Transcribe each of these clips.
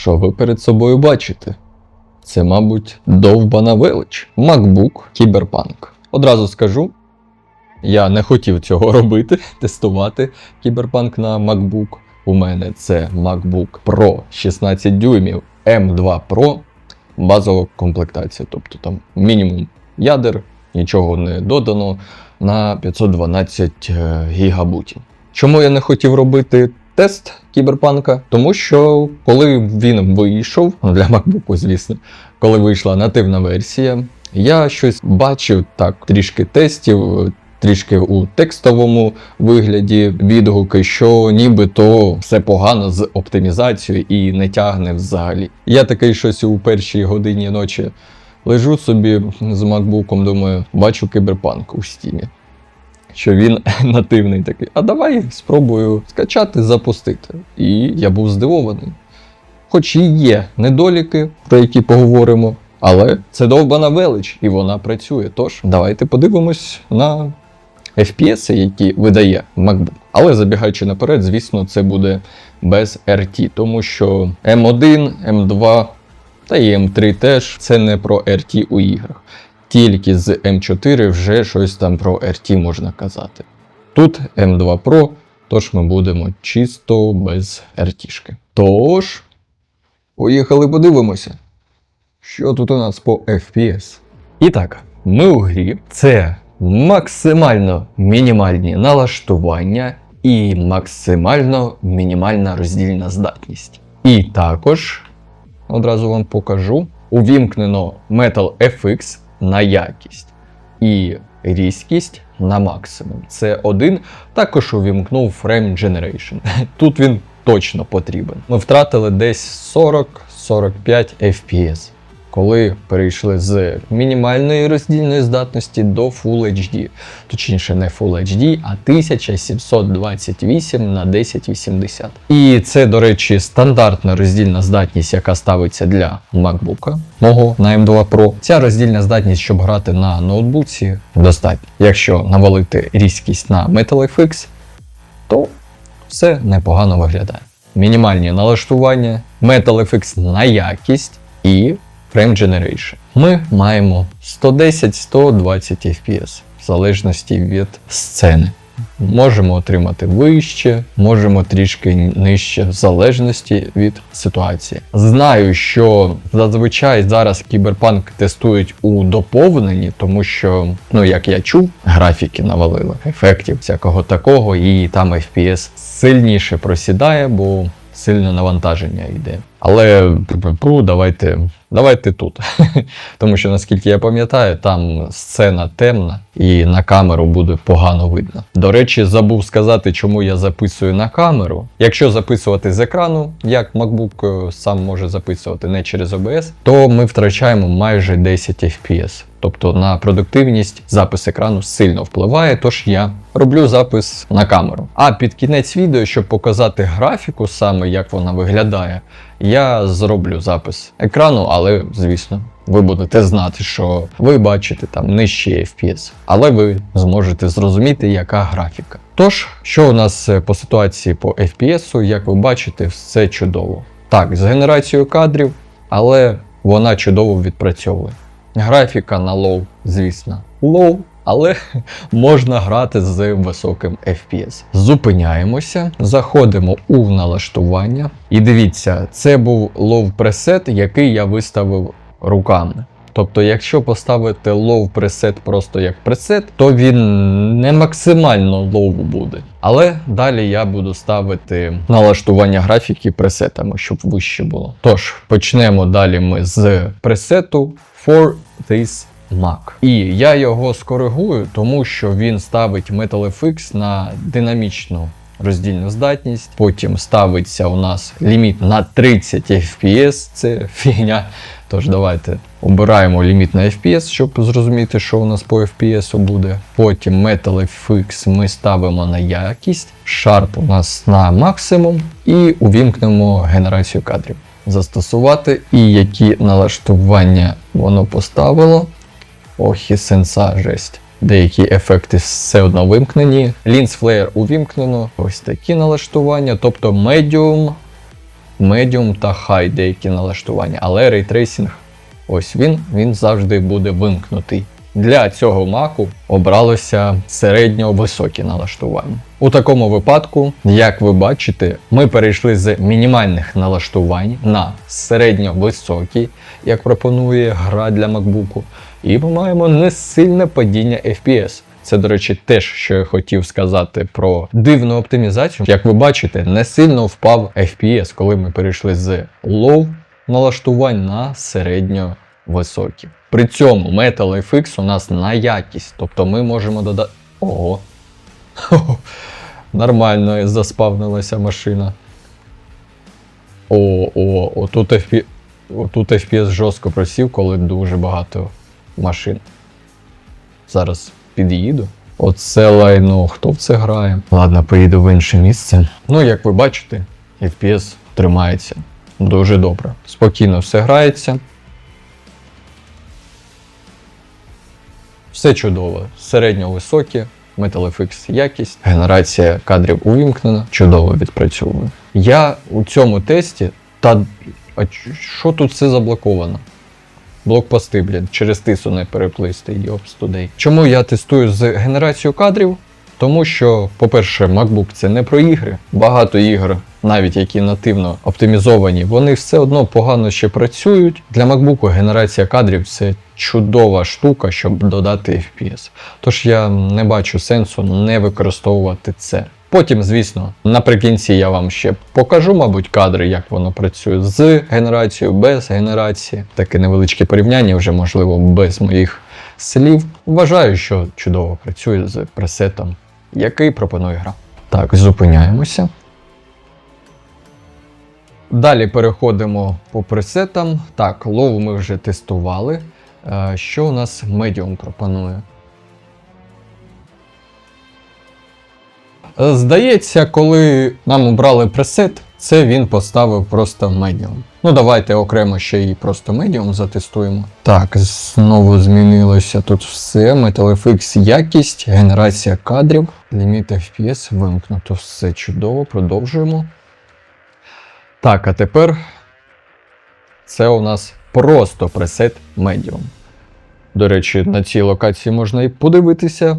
Що ви перед собою бачите? Це, мабуть, довбана велич. MacBook Cyberpunk. Одразу скажу, я не хотів цього робити, тестувати Cyberpunk на MacBook. У мене це MacBook Pro 16 дюймів M2 Pro, базова комплектація, тобто там мінімум ядер, нічого не додано на 512 е, гігабутів. Чому я не хотів робити тест кіберпанка? Тому що коли він вийшов ну, для MacBook, звісно, коли вийшла нативна версія, я щось бачив так, трішки тестів, трішки у текстовому вигляді відгуки, що нібито все погано з оптимізацією і не тягне взагалі. Я такий щось у першій годині ночі лежу собі з макбуком, думаю, бачу кіберпанк у стімі. Що він нативний такий. А давай спробую скачати, запустити. І я був здивований. Хоч і є недоліки, про які поговоримо, але це довбана велич, і вона працює. Тож, давайте подивимось на FPS, які видає MacBook. Але забігаючи наперед, звісно, це буде без RT, тому що M1, M2 та і M3 теж це не про RT у іграх. Тільки з M4 вже щось там про RT можна казати. Тут M2 Pro, тож ми будемо чисто без RT. Тож, поїхали подивимося, що тут у нас по FPS. І так, ми у грі. Це максимально мінімальні налаштування і максимально мінімальна роздільна здатність. І також одразу вам покажу. Увімкнено Metal FX на якість і різкість на максимум. Це один. Також увімкнув Frame Generation. Тут він точно потрібен. Ми втратили десь 40-45 FPS, коли перейшли з мінімальної роздільної здатності до Full HD. Точніше, не Full HD, а 1728 на 1080. І це, до речі, стандартна роздільна здатність, яка ставиться для MacBook мого на M2 Pro. Ця роздільна здатність, щоб грати на ноутбуці, достатньо. Якщо навалити різкість на MetalFX, то все непогано виглядає. Мінімальні налаштування, MetalFX на якість і Frame Generation. Ми маємо 110-120 FPS в залежності від сцени. Можемо отримати вище, можемо трішки нижче, в залежності від ситуації. Знаю, що зазвичай зараз кіберпанк тестують у доповненні, тому що, ну як я чув, графіки навалили ефектів всякого такого, і там FPS сильніше просідає, бо сильне навантаження йде. Але пу, давайте, давайте тут. Тому що, наскільки я пам'ятаю, там сцена темна і на камеру буде погано видно. До речі, забув сказати, чому я записую на камеру. Якщо записувати з екрану, як MacBook е, сам може записувати не через OBS, то ми втрачаємо майже 10 FPS. Тобто на продуктивність запис екрану сильно впливає, тож я роблю запис на камеру. А під кінець відео, щоб показати графіку, саме як вона виглядає, я зроблю запис екрану, але звісно. Ви будете знати, що ви бачите там нижчі FPS, але ви зможете зрозуміти, яка графіка. Тож, що у нас е, по ситуації по FPS, як ви бачите, все чудово. Так, з генерацією кадрів, але вона чудово відпрацьовує. Графіка на лоу, звісно, лоу, але можна грати з високим FPS. Зупиняємося, заходимо у налаштування. І дивіться, це був лоу пресет, який я виставив руками. Тобто, якщо поставити low preset просто як пресет, то він не максимально low буде. Але далі я буду ставити налаштування графіки пресетами, щоб вище було. Тож, почнемо далі ми з пресету for this Mac. І я його скоригую, тому що він ставить MetalFX на динамічну роздільну здатність. Потім ставиться у нас ліміт на 30 FPS. Це фігня. Тож давайте обираємо ліміт на FPS, щоб зрозуміти, що у нас по FPS буде. Потім MetalFX ми ставимо на якість, Sharp у нас на максимум і увімкнемо генерацію кадрів. Застосувати і які налаштування воно поставило. Ох і сенса жесть. Деякі ефекти все одно вимкнені. Лінс флеєр увімкнено. Ось такі налаштування. Тобто медіум, медіум та хай деякі налаштування, але рейтрейсінг, ось він, він завжди буде вимкнутий. Для цього маку обралося середньо-високі налаштування. У такому випадку, як ви бачите, ми перейшли з мінімальних налаштувань на середньо-високі, як пропонує гра для MacBook, і ми маємо несильне падіння FPS. Це, до речі, теж, що я хотів сказати про дивну оптимізацію. Як ви бачите, не сильно впав FPS, коли ми перейшли з low налаштувань на середньо високі. При цьому Metal FX у нас на якість, тобто ми можемо додати. Ого. Нормально заспавнилася машина. О, о, отут FP... отут FPS жорстко просів, коли дуже багато машин. Зараз під'їду. Оце лайно, хто в це грає? Ладно, поїду в інше місце. Ну, як ви бачите, FPS тримається дуже добре. Спокійно все грається. Все чудово. Середньо-високі, MetalFX якість, генерація кадрів увімкнена, чудово відпрацьовує. Я у цьому тесті, та а що тут все заблоковано? Блокпости, блін, через тису не переплисти, йопс тудей. Чому я тестую з генерацією кадрів? Тому що, по-перше, MacBook це не про ігри. Багато ігор, навіть які нативно оптимізовані, вони все одно погано ще працюють. Для MacBook генерація кадрів це чудова штука, щоб додати FPS. Тож я не бачу сенсу не використовувати це. Потім, звісно, наприкінці я вам ще покажу, мабуть, кадри, як воно працює з генерацією, без генерації. Таке невеличке порівняння, вже можливо, без моїх слів. Вважаю, що чудово працює з пресетом, який пропонує гра. Так, зупиняємося. Далі переходимо по пресетам. Так, лов ми вже тестували. Е, Що у нас Medium пропонує? Е, Здається, коли нам обрали пресет, це він поставив просто Medium. Ну, давайте окремо ще і просто Medium затестуємо. Так, знову змінилося тут все. MetalFX якість, генерація кадрів, ліміт FPS вимкнуто. Все чудово, продовжуємо. Так, а тепер це у нас просто пресет Medium. До речі, на цій локації можна і подивитися,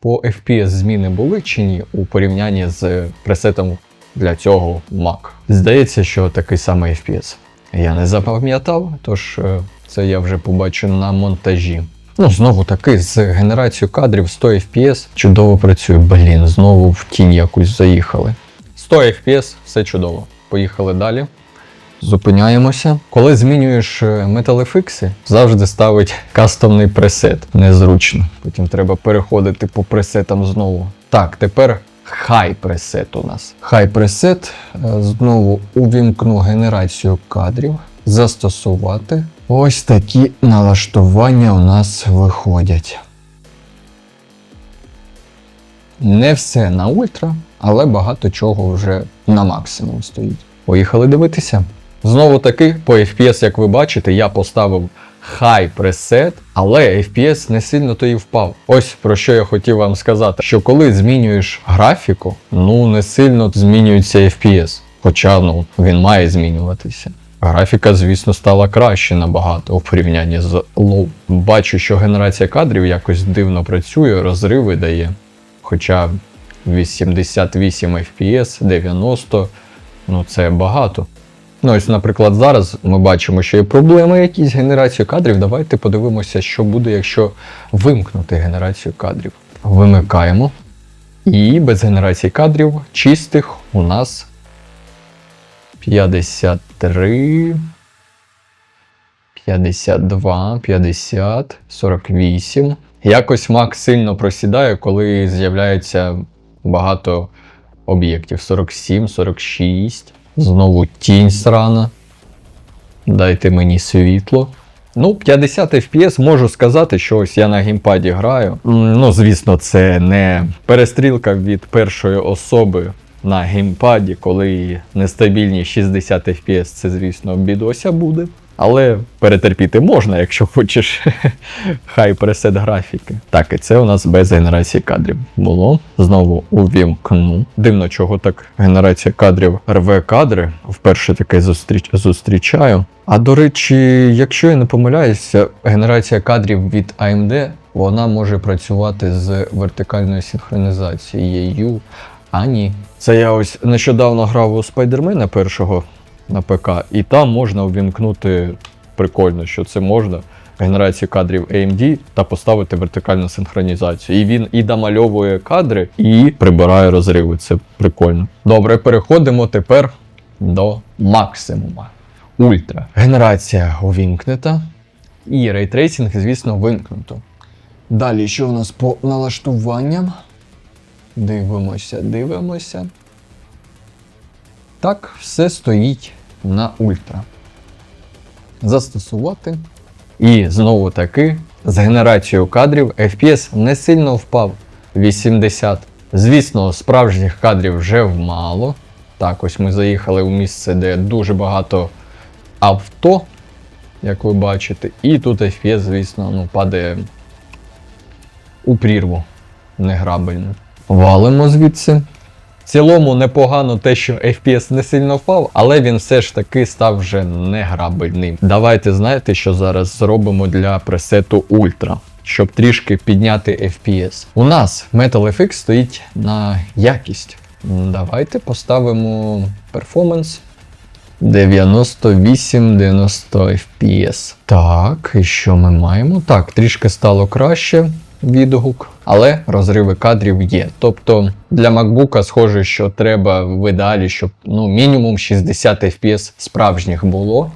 по FPS зміни були чи ні у порівнянні з пресетом для цього Mac. Здається, що такий самий FPS. Я не запам'ятав, тож е, це я вже побачу на монтажі. Ну, знову таки, з генерацією кадрів 100 FPS чудово працює. Блін, знову в тінь якусь заїхали. 100 FPS, все чудово. Поїхали далі. Зупиняємося. Коли змінюєш е, MetalFX, завжди ставить кастомний пресет. Незручно. Потім треба переходити по пресетам знову. Так, тепер хай пресет у нас. Хай пресет. Е, Знову увімкну генерацію кадрів. Застосувати. Ось такі налаштування у нас виходять. Не все на ультра, але багато чого вже на максимум стоїть. Поїхали дивитися. Знову таки, по FPS, як ви бачите, я поставив хай пресет, але FPS не сильно то і впав. Ось про що я хотів вам сказати: що коли змінюєш графіку, ну не сильно змінюється FPS. Хоча ну, він має змінюватися. Графіка, звісно, стала краще набагато у порівнянні з low. Бачу, що генерація кадрів якось дивно працює, розриви дає. Хоча 88 FPS, 90, ну це багато. Ну, ось, наприклад, зараз ми бачимо, що є проблеми якісь з генерацією кадрів. Давайте подивимося, що буде, якщо вимкнути генерацію кадрів. Вимикаємо. І без генерації кадрів чистих у нас 53, 52, 50, 48. Якось Mac сильно просідає, коли з'являється багато об'єктів. 47, 46. Знову тінь срана. Дайте мені світло. Ну, 50 FPS можу сказати, що ось я на геймпаді граю. Ну, звісно, це не перестрілка від першої особи на геймпаді, коли нестабільні 60 FPS, це, звісно, бідося буде. Але перетерпіти можна, якщо хочеш хай пресет графіки. Так, і це у нас без генерації кадрів було. Знову увімкну. Дивно, чого так генерація кадрів рве кадри. Вперше таке зустріч... зустрічаю. А до речі, якщо я не помиляюся, генерація кадрів від AMD вона може працювати з вертикальною синхронізацією. А ні. Це я ось нещодавно грав у Спайдермена першого на ПК, і там можна увімкнути прикольно, що це можна. Генерацію кадрів AMD та поставити вертикальну синхронізацію. І він і домальовує кадри, і прибирає розриви. Це прикольно. Добре, переходимо тепер до максимума. Ультра. Генерація увімкнета. І рейтрейсинг, звісно, вимкнуто. Далі, що у нас по налаштуванням? Дивимося, дивимося. Так, все стоїть на ультра. Застосувати. І знову таки, з генерацією кадрів FPS не сильно впав 80. Звісно, справжніх кадрів вже мало. Так, ось ми заїхали в місце, де дуже багато авто, як ви бачите, і тут FPS, звісно, ну, падає у прірву неграбельно. Валимо звідси. Цілому непогано те, що FPS не сильно впав, але він все ж таки став вже неграбельним. Давайте знаєте, що зараз зробимо для пресету Ultra, щоб трішки підняти FPS. У нас Metal FX стоїть на якість. Давайте поставимо перформанс 98-90 FPS. Так, і що ми маємо? Так, трішки стало краще відгук, але розриви кадрів є. Тобто для MacBook схоже, що треба в ідеалі, щоб ну, мінімум 60 FPS справжніх було,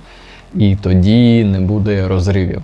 і тоді не буде розривів.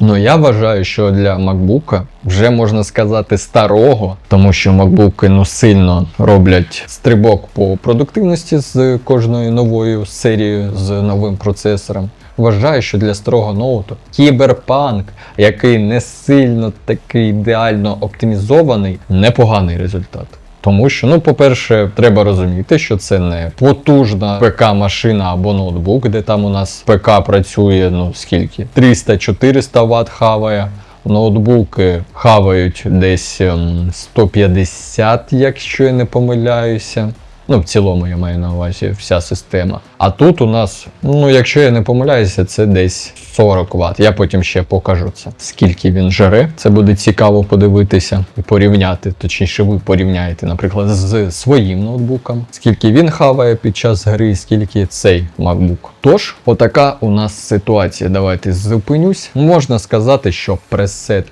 Ну я вважаю, що для MacBook вже можна сказати старого, тому що MacBook ну сильно роблять стрибок по продуктивності з кожною новою серією з новим процесором. Вважаю, що для старого ноуту кіберпанк, який не сильно такий ідеально оптимізований, непоганий результат. Тому що, ну, по-перше, треба розуміти, що це не потужна ПК-машина або ноутбук, де там у нас ПК працює, ну скільки? 300-400 Вт хаває. Ноутбуки хавають десь ем, 150, якщо я не помиляюся. Ну, в цілому я маю на увазі вся система. А тут у нас, ну якщо я не помиляюся, це десь 40 Вт. Я потім ще покажу це. Скільки він жере, це буде цікаво подивитися і порівняти. Точніше, ви порівняєте, наприклад, з своїм ноутбуком, скільки він хаває під час гри, скільки цей MacBook. Тож, отака у нас ситуація. Давайте зупинюсь. Можна сказати, що пресет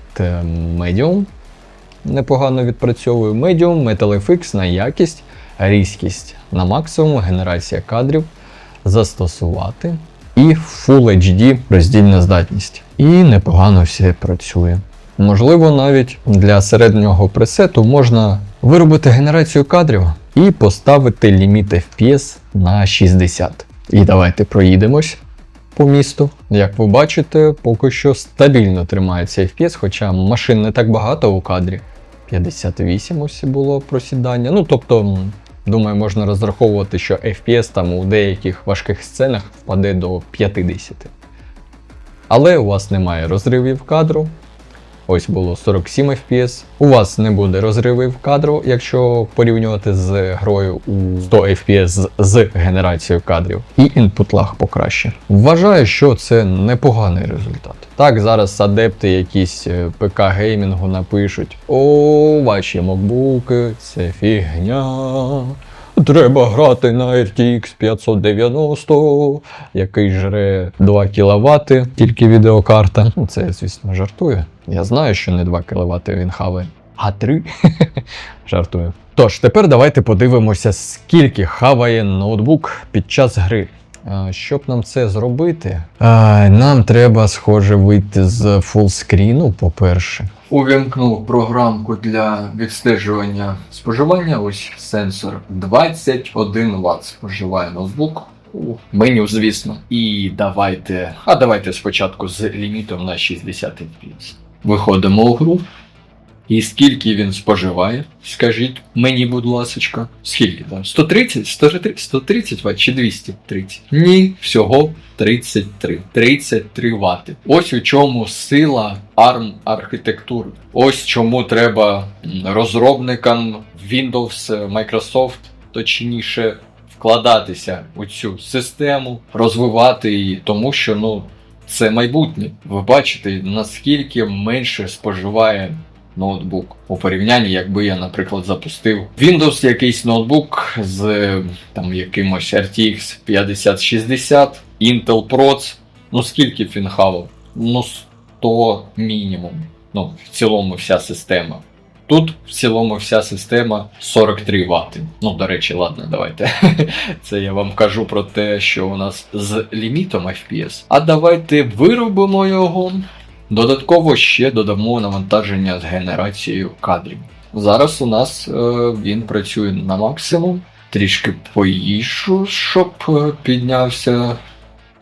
Medium непогано відпрацьовує Medium, Metal FX на якість різкість на максимум, генерація кадрів, застосувати і Full HD роздільна здатність. І непогано все працює. Можливо, навіть для середнього пресету можна виробити генерацію кадрів і поставити ліміт FPS на 60. І давайте проїдемось по місту. Як ви бачите, поки що стабільно тримається FPS, хоча машин не так багато у кадрі. 58 ось було просідання. Ну, тобто, думаю, можна розраховувати, що FPS там у деяких важких сценах впаде до 50. Але у вас немає розривів кадру. Ось було 47 FPS. У вас не буде розривів кадру, якщо порівнювати з грою у 100 FPS з, генерацією кадрів. І input lag покраще. Вважаю, що це непоганий результат. Так, зараз адепти якісь е, ПК геймінгу напишуть: О, ваші макбуки, це фігня. Треба грати на RTX 590, який жре 2 кВт, тільки відеокарта. Ну, це, звісно, жартую. Я знаю, що не 2 кВт він хаває, а 3. Жартую. Тож, тепер давайте подивимося, скільки хаває ноутбук під час гри. Щоб нам це зробити, нам треба, схоже, вийти з фулскріну, по-перше. Увімкнув програмку для відстежування споживання. Ось сенсор 21 Вт споживає ноутбук. У меню, звісно. І давайте. А давайте спочатку з лімітом на 60 FPS. Виходимо у гру. І скільки він споживає? Скажіть мені, будь ласочка. Скільки там? 130? 130, 130 Вт чи 230? Ні, всього 33. 33 Вт. Ось у чому сила ARM архітектури. Ось чому треба розробникам Windows, Microsoft, точніше, вкладатися у цю систему, розвивати її, тому що ну. Це майбутнє. Ви бачите, наскільки менше споживає ноутбук у порівнянні, якби я, наприклад, запустив Windows якийсь ноутбук з там якимось RTX 5060, Intel Proц. Ну скільки б? Ну 100 мінімум. Ну, в цілому вся система. Тут в цілому вся система 43 Вт. Ну, до речі, ладно, давайте. Це я вам кажу про те, що у нас з лімітом FPS. А давайте виробимо його. Додатково ще додамо навантаження з генерацією кадрів. Зараз у нас е, він працює на максимум. Трішки поїжу, щоб е, піднявся.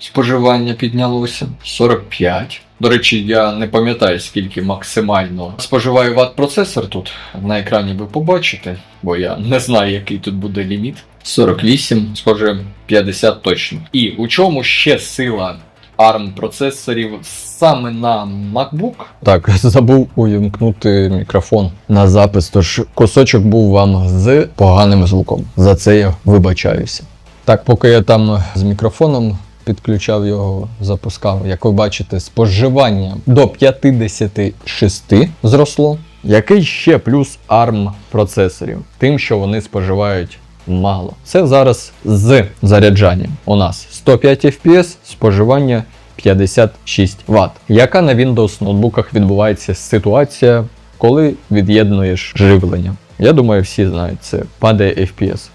Споживання піднялося 45. До речі, я не пам'ятаю, скільки максимально споживає ватт процесор тут. На екрані ви побачите, бо я не знаю, який тут буде ліміт. 48, схоже, 50 точно. І у чому ще сила ARM процесорів саме на MacBook? Так, забув увімкнути мікрофон на запис, тож кусочок був вам з поганим звуком. За це я вибачаюся. Так, поки я там з мікрофоном підключав його, запускав, як ви бачите, споживання до 56 зросло. Який ще плюс ARM процесорів? Тим, що вони споживають мало. Це зараз з заряджанням. У нас 105 FPS, споживання 56 Вт. Яка на Windows ноутбуках відбувається ситуація, коли від'єднуєш живлення? Я думаю, всі знають це. Падає FPS.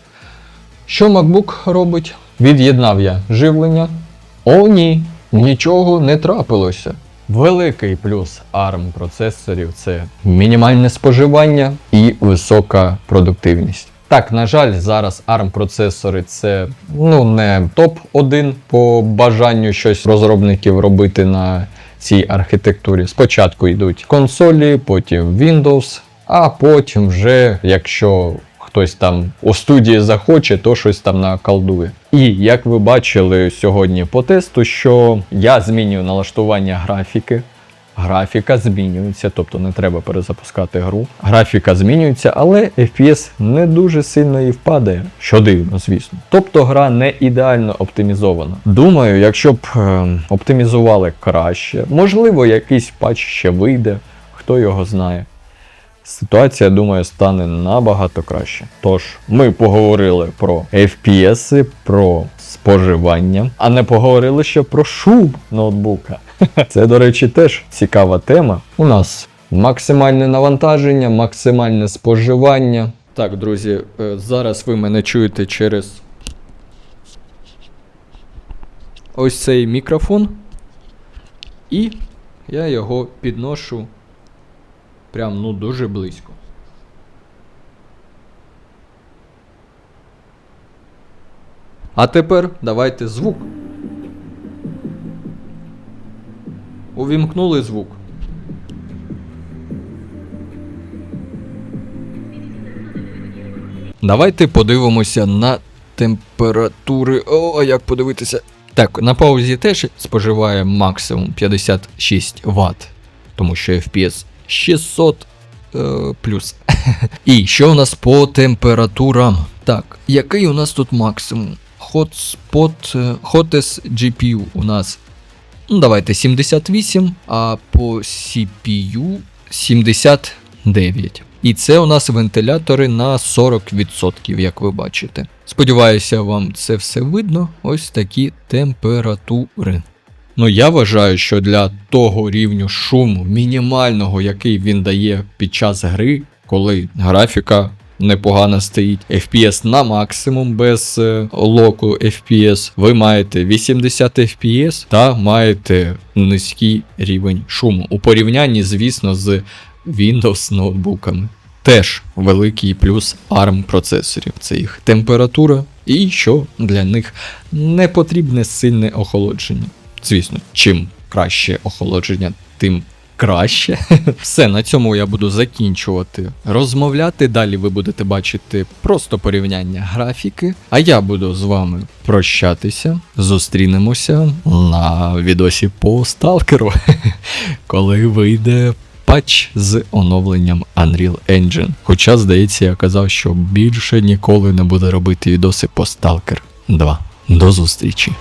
Що MacBook робить? Від'єднав я живлення. О, ні, нічого не трапилося. Великий плюс ARM процесорів це мінімальне споживання і висока продуктивність. Так, на жаль, зараз ARM процесори це ну не топ-1 по бажанню щось розробників робити на цій архітектурі. Спочатку йдуть консолі, потім Windows, а потім вже, якщо хтось там у студії захоче, то щось там наколдує. І як ви бачили сьогодні по тесту, що я змінюю налаштування графіки. Графіка змінюється, тобто не треба перезапускати гру. Графіка змінюється, але FPS не дуже сильно і впадає, що дивно, звісно. Тобто гра не ідеально оптимізована. Думаю, якщо б е, оптимізували краще, можливо, якийсь патч ще вийде, хто його знає. Ситуація, думаю, стане набагато краще. Тож, ми поговорили про FPS, про споживання, а не поговорили ще про шум ноутбука. Це, до речі, теж цікава тема. У нас максимальне навантаження, максимальне споживання. Так, друзі, е, зараз ви мене чуєте через ось цей мікрофон. І я його підношу прям ну дуже близько. А тепер давайте звук. Увімкнули звук. Давайте подивимося на температури. О, як подивитися? Так, на паузі теж споживає максимум 56 Вт, тому що FPS 600 е, плюс. І що у нас по температурам? Так, який у нас тут максимум? Hotspot, е, Hottest GPU у нас. Ну, давайте 78, а по CPU 79. І це у нас вентилятори на 40%, як ви бачите. Сподіваюся, вам це все видно. Ось такі температури. Ну я вважаю, що для того рівню шуму мінімального, який він дає під час гри, коли графіка непогано стоїть, FPS на максимум без е, локу FPS, ви маєте 80 FPS та маєте низький рівень шуму у порівнянні, звісно, з Windows ноутбуками. Теж великий плюс ARM процесорів. Це їх температура, і що для них не потрібне сильне охолодження. Звісно, чим краще охолодження, тим краще. Все, на цьому я буду закінчувати розмовляти. Далі ви будете бачити просто порівняння графіки. А я буду з вами прощатися. Зустрінемося на відосі по сталкеру, коли вийде. Патч з оновленням Unreal Engine. Хоча, здається, я казав, що більше ніколи не буде робити відоси по Stalker 2. До зустрічі!